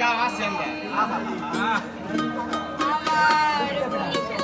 daha sende. Aha. Allah.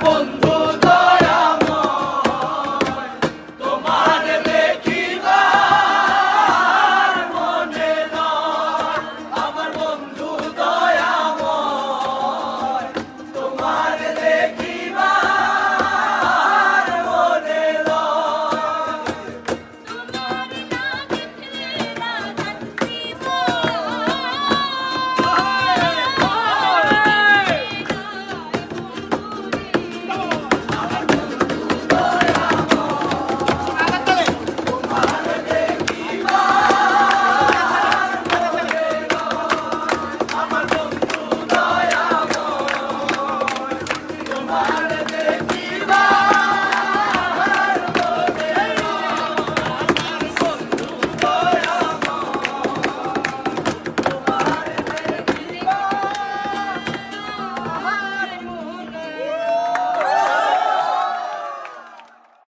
본